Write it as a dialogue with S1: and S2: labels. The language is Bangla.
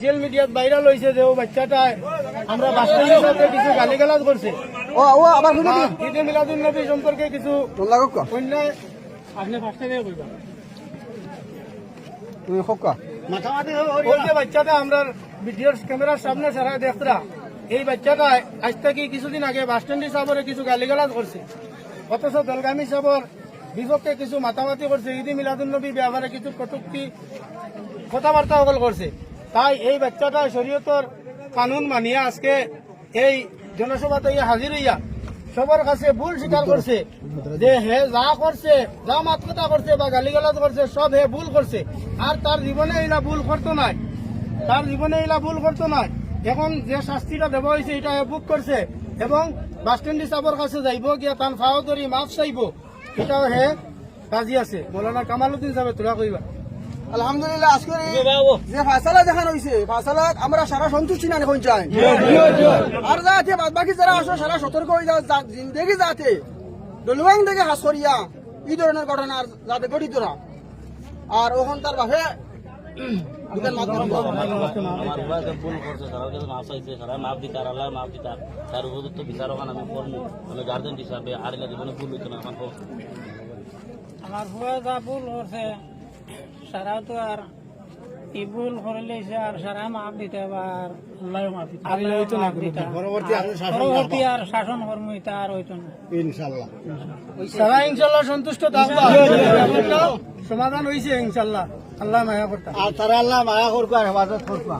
S1: সোশ্যাল মিডিয়াত ভাইরাল হয়েছে যে ও বাচ্চাটা আমরা বাস্তবের সাথে কিছু গালিগালাজ করছে
S2: ও ও আবার শুনে
S1: বা ঈদে মিলাদুল নবী সম্পর্কে কিছু অন্যায় আপনি ফার্স্টে দিয়ে কইবা
S2: তুমি কক
S1: ওই যে বাচ্চাটা আমরা ভিডিওর ক্যামেরার সামনে সারা দেখতরা এই বাচ্চাটা আজ থেকে কিছুদিন আগে বাস স্ট্যান্ড সাবরে কিছু গালিগালাজ করছে অথচ দলগামী সাবর বিপক্ষে কিছু মাতামাতি করছে ঈদে মিলাদুল নবী ব্যাপারে কিছু কটুক্তি কথাবার্তা সকল করছে তাই এই বাচ্চাটা শরীয়তর কানুন মানিয়ে আজকে এই জনসভাতে হাজির হইয়া সবার কাছে ভুল স্বীকার করছে যে হে যা করছে, যা মাত কথা করছে বা গালিগালাজ করছে, সব হে ভুল করছে। আর তার জীবনে এলা ভুল করতো নাই। তার জীবনে এলা ভুল করতো নাই। এখন যে শাস্তিটা দেওয়া হয়েছে এটা বুক করছে। এবং বাস স্ট্যান্ড হিসাবের কাছে যাইব, গিয়া তার ফাও ধরি মাফ চাইব, এটাও হে রাজি আছে। মৌলানা কামালুদ্দিন সাহেব তোরা কইবা।
S2: আলহামদুলিল্লাহ আজকে যে ফাসালা দেখানো হয়েছে ফাসালা আমরা সারা সন্তুষ্টি না এখন চাই। আর যাতে বাদ বাকি যারা আসো সারা সতর্ক হয়ে যাও যা- জিন্দেগি যাতে দলুয়াং থেকে হাস করিয়া এই ধরনের ঘটনা আর যাতে না। আর ওখান তার বাপে দুটার মাধ্যমে
S3: আমার উভয় যে ভুল করছে তারা কাছে মাফ চাইছে তারা মাফ দিতার আল্লাহ মাফ দিতার তার উপযুক্ত বিচার আমি করব আমি গার্জেন হিসাবে আর জীবনে ভুল হইতো না আমার
S4: আমার ভুয়া যা ভুল করছে সারাও তো আর ইবুল করলে আর সারা মাফ দিতে আবার আল্লাহ মাপ আল্লাহ
S1: হইতো না
S4: দিতে।
S1: পরবর্তী আর শাসন
S4: পরবর্তী আর শাসন কর্ম এটা আর হইতো না।
S1: সারা ইনশাল্লাহ সন্তুষ্ট থাকবা সমাধান হয়েছে ইনশাল্লাহ আল্লাহ মায়া করতা।
S2: আর তারা আল্লাহ মায়া করবা হেফাজত করবা